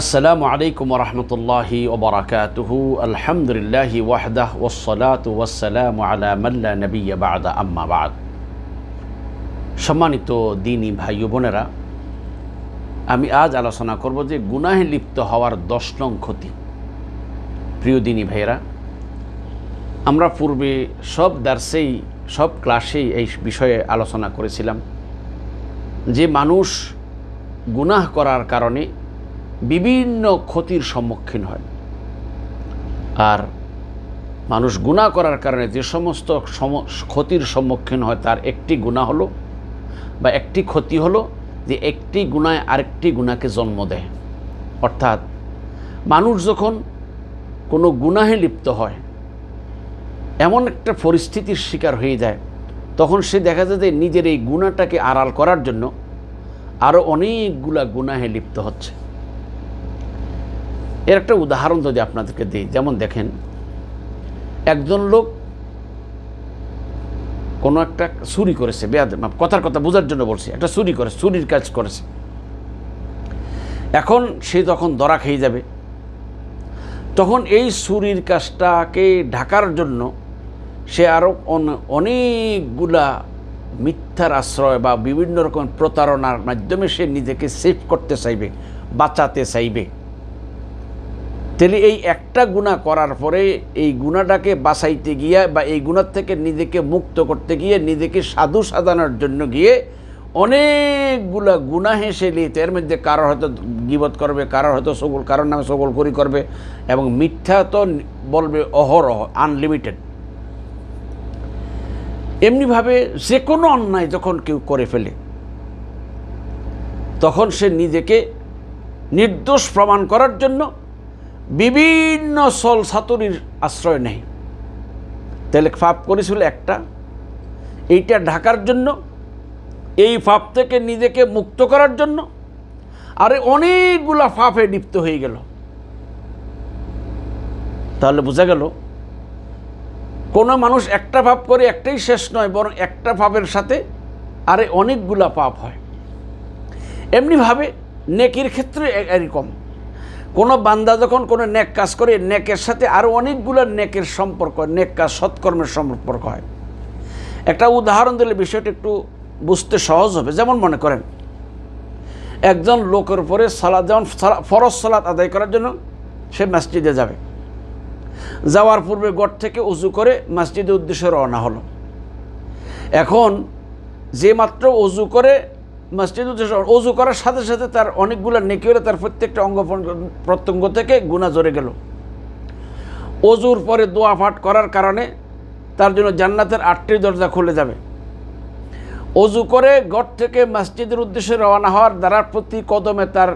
আসসালামু আলাইকুম রহমতুল্লাহি ওবরাকাতুহু আলহামদুলিল্লাহি ওয়াহদাহ ওসলাতু ওয়াসালাম আলা মাল্লা নবিয়া বাদা আম্মাবাদ সম্মানিত দিনী ভাই বোনেরা, আমি আজ আলোচনা করব যে গুনাহে লিপ্ত হওয়ার দশ নং ক্ষতি। প্রিয় দিনী ভাইয়েরা, আমরা পূর্বে সব দার্সেই, সব ক্লাসেই এই বিষয়ে আলোচনা করেছিলাম যে মানুষ গুনাহ করার কারণে বিভিন্ন ক্ষতির সম্মুখীন হয়। আর মানুষ গুনাহ করার কারণে যে সমস্ত সম- ক্ষতির সম্মুখীন হয়, তার একটি গুণা হলো বা একটি ক্ষতি হলো যে একটি গুণায় আরেকটি গুণাকে জন্ম দেয়। অর্থাৎ মানুষ যখন কোনো গুনাহে লিপ্ত হয়, এমন একটা পরিস্থিতির শিকার হয়ে যায়, তখন সে দেখা যায় যে নিজের এই গুণাটাকে আড়াল করার জন্য আরও অনেকগুলা গুনাহে লিপ্ত হচ্ছে। এর একটা উদাহরণ যদি আপনাদেরকে দিই, যেমন দেখেন, একজন লোক কোনো একটা চুরি করেছে বেয়াদ কথার কথা বোঝার জন্য বলছি, একটা চুরি করে, চুরির কাজ করেছে। এখন সে তখন দরা খেয়ে যাবে, তখন এই চুরির কাজটাকে ঢাকার জন্য সে আরও অনেকগুলা মিথ্যার আশ্রয় বা বিভিন্ন রকম প্রতারণার মাধ্যমে সে নিজেকে সেভ করতে চাইবে, বাঁচাতে চাইবে। তাহলে এই একটা গুণা করার পরে এই গুণাটাকে বাঁচাইতে গিয়ে বা এই গুণার থেকে নিজেকে মুক্ত করতে গিয়ে নিজেকে সাধু সাধানোর জন্য গিয়ে অনেকগুলা গুণা হেসে লিতে এর মধ্যে কারোর হয়তো গিবত করবে কারোর হয়তো সগল, কারোর নামে সগল করি করবে এবং মিথ্যা তো বলবে অহরহ আনলিমিটেড এমনিভাবে যে কোনো অন্যায় যখন কেউ করে ফেলে, তখন সে নিজেকে নির্দোষ প্রমাণ করার জন্য বিভিন্ন সল সাতুরির আশ্রয় নেয় তাহলে পাপ করেছিল একটা। এইটা ঢাকার জন্য, এই ফাপ থেকে নিজেকে মুক্ত করার জন্য, আরে অনেকগুলা পাপে লিপ্ত হয়ে গেল। তাহলে বোঝা গেল, কোনো মানুষ একটা পাপ করে একটাই শেষ নয়, বরং একটা পাপের সাথে আরে অনেকগুলা পাপ হয়। এমনিভাবে নেকির ক্ষেত্রে এরকম। কোনো বান্দা যখন কোনো নেক কাজ করে, নেকের সাথে আরও অনেকগুলো নেকের সম্পর্ক হয় নেক কাজ, সৎকর্মের সম্পর্ক হয়। একটা উদাহরণ দিলে বিষয়টা একটু বুঝতে সহজ হবে। যেমন মনে করেন, একজন লোকের উপরে সালাদ যেমন ফরজ সালাত আদায় করার জন্য সে মসজিদে যাবে। যাওয়ার পূর্বে গড় থেকে উজু করে মসজিদের উদ্দেশ্যে রওনা হলো। এখন যে মাত্র অজু করে মসজিদ অজু করার সাথে সাথে তার অনেকগুলো নেকি হলে তার প্রত্যেকটা অঙ্গ প্রত্যঙ্গ- থেকে গুণা জড়ে গেল। অজুর পরে দোয়া পাঠ করার কারণে তার জন্য জান্নাতের আটটি দরজা খুলে যাবে। অজু করে গড় থেকে মসজিদের উদ্দেশ্যে রওনা হওয়ার দ্বারা প্রতি কদমে তার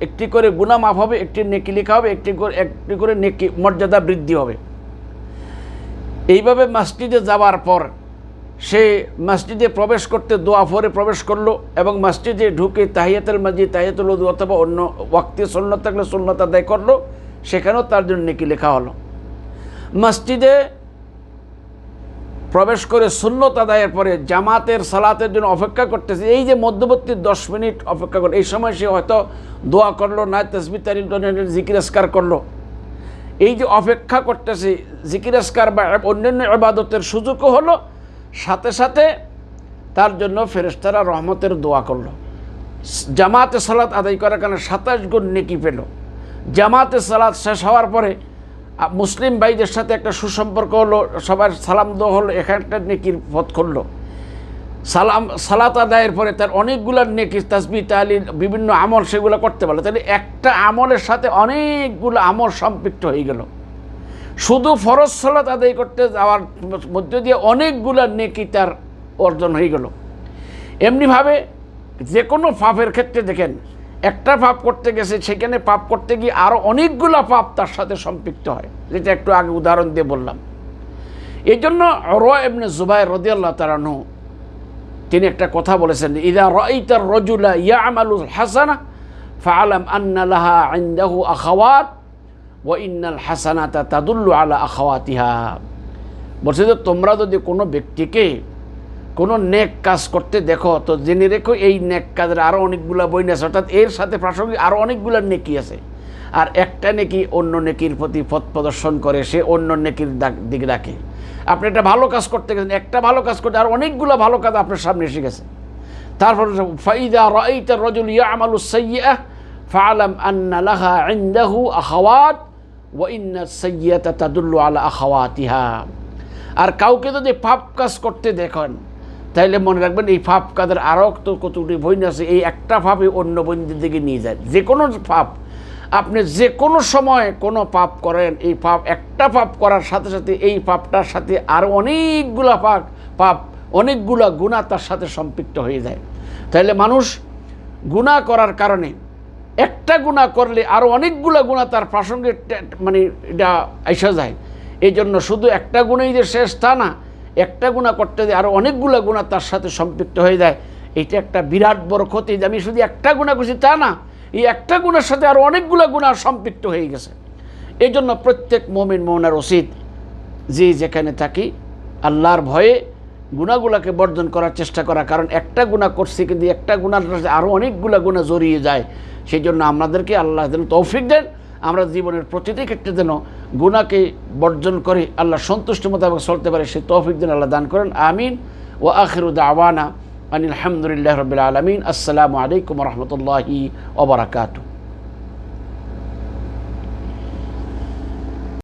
একটি করে গুণা মাফ হবে, একটি নেকি লেখা হবে, একটি করে একটি করে নেকি মর্যাদা বৃদ্ধি হবে। এইভাবে মসজিদে যাওয়ার পর সে মসজিদে প্রবেশ করতে দোয়া ফরে প্রবেশ করল এবং মসজিদে ঢুকে তাহিয়াতুল মসজিদ তাহিয়াতুল উদু অথবা অন্য ওয়াক্তি সুন্নত থাকলে সুন্নত আদায় করল। সেখানেও তার জন্য নেকি লেখা হলো। মসজিদে প্রবেশ করে সুন্নত আদায়ের পরে জামাতের সালাতের জন্য অপেক্ষা করতেছে। এই যে মধ্যবর্তী দশ মিনিট অপেক্ষা করে, এই সময় সে হয়তো দোয়া করল, না তসবি তারিফ জিকিরাস্কার করল। এই যে অপেক্ষা করতেছে জিকিরাস্কার বা অন্যান্য আবাদতের সুযোগও হলো সাথে সাথে তার জন্য ফেরেশতারা রহমতের দোয়া করল। জামাতে সালাত আদায় করার কারণে সাতাশ গুণ নেকি পেল। জামাতে সালাত শেষ হওয়ার পরে মুসলিম ভাইদের সাথে একটা সুসম্পর্ক হলো, সবার সালাম দোয়া হলো, এখানে একটা নেকির পথ করল সালাম, সালাত আদায়ের পরে তার অনেকগুলো নেকি, তাসবি তালি বিভিন্ন আমল সেগুলো করতে পারল। তাহলে একটা আমলের সাথে অনেকগুলো আমল সম্পৃক্ত হয়ে গেল। শুধু ফরজ সালাত আদায় করতে যাওয়ার মধ্য দিয়ে অনেকগুলো নেকি তার অর্জন হয়ে গেল। এমনিভাবে যে কোনো পাপের ক্ষেত্রে দেখেন, একটা পাপ করতে গেছে, সেখানে পাপ করতে গিয়ে আরও অনেকগুলো পাপ তার সাথে সম্পৃক্ত হয়, যেটা একটু আগে উদাহরণ দিয়ে বললাম। এই জন্য র এমনি জুবাই রদিয়াল্লাহ তারানু তিনি একটা কথা বলেছেন, ইদা রাইতার রজুলা ইয়ামালুল হাসানা ফাআলাম আন্না লাহা ইনদাহু আখাওয়াত। হাসানাতা তাদুল্লু আলা আখাওয়াতিহা। বলছে যে, তোমরা যদি কোনো ব্যক্তিকে কোনো নেক কাজ করতে দেখো, তো জেনে রেখো, এই নেক কাজের আরও অনেকগুলো বই আছে। অর্থাৎ এর সাথে প্রাসঙ্গিক আরও অনেকগুলো নেকি আছে। আর একটা নেকি অন্য নেকির প্রতি পথ প্রদর্শন করে, সে অন্য নেকির দিকে ডাকে। আপনি একটা ভালো কাজ করতে গেছেন, একটা ভালো কাজ করতে, আর অনেকগুলো ভালো কাজ আপনার সামনে এসে গেছে। তারপর ফাইদা রাইতা রজুল ইয়ামালু সাইয়্যাহ ফাআলাম আন্না লাহা ইনদাহু আর কাউকে যদি পাপ কাজ করতে দেখেন, তাইলে মনে রাখবেন এই পাপ কাজের আরও তো কতটি বই আছে, এই একটা পাপই অন্য বইদের দিকে নিয়ে যায়। যে কোনো পাপ, আপনি যে কোনো সময় কোনো পাপ করেন, এই পাপ, একটা পাপ করার সাথে সাথে এই পাপটার সাথে আরও অনেকগুলা পাপ পাপ, অনেকগুলা গুণা তার সাথে সম্পৃক্ত হয়ে যায়। তাহলে মানুষ গুণা করার কারণে একটা গুণা করলে আরও অনেকগুলো গুণা তার প্রাসঙ্গে মানে এটা আইসা যায়। এই জন্য শুধু একটা গুণেই যে শেষ তা না, একটা গুণা করতে দিয়ে আরও অনেকগুলো গুণা তার সাথে সম্পৃক্ত হয়ে যায় এটা একটা বিরাট বড় ক্ষতি। যে আমি শুধু একটা গুণা করছি তা না, এই একটা গুণার সাথে আরও অনেকগুলো গুণা সম্পৃক্ত হয়ে গেছে। এই জন্য প্রত্যেক মমিন মৌনার উচিত যে যেখানে থাকি, আল্লাহর ভয়ে গুণাগুলাকে বর্জন করার চেষ্টা করা। কারণ একটা গুণা করছি, কিন্তু একটা গুণার আরও অনেকগুলা গুণা জড়িয়ে যায়। সেই জন্য আমাদেরকে আল্লাহ যেন তৌফিক দেন, আমরা জীবনের প্রতিটি ক্ষেত্রে যেন গুণাকে বর্জন করে আল্লাহ সন্তুষ্ট মোতাবেক চলতে পারে সেই তৌফিক যেন আল্লাহ দান করেন। আমিন। ও আখিরুদ আওয়ানা আনিল আলহামদুলিল্লাহ রবিল আলমিন। আসসালামু আলাইকুম রহমতুল্লাহি ওবরাকাতু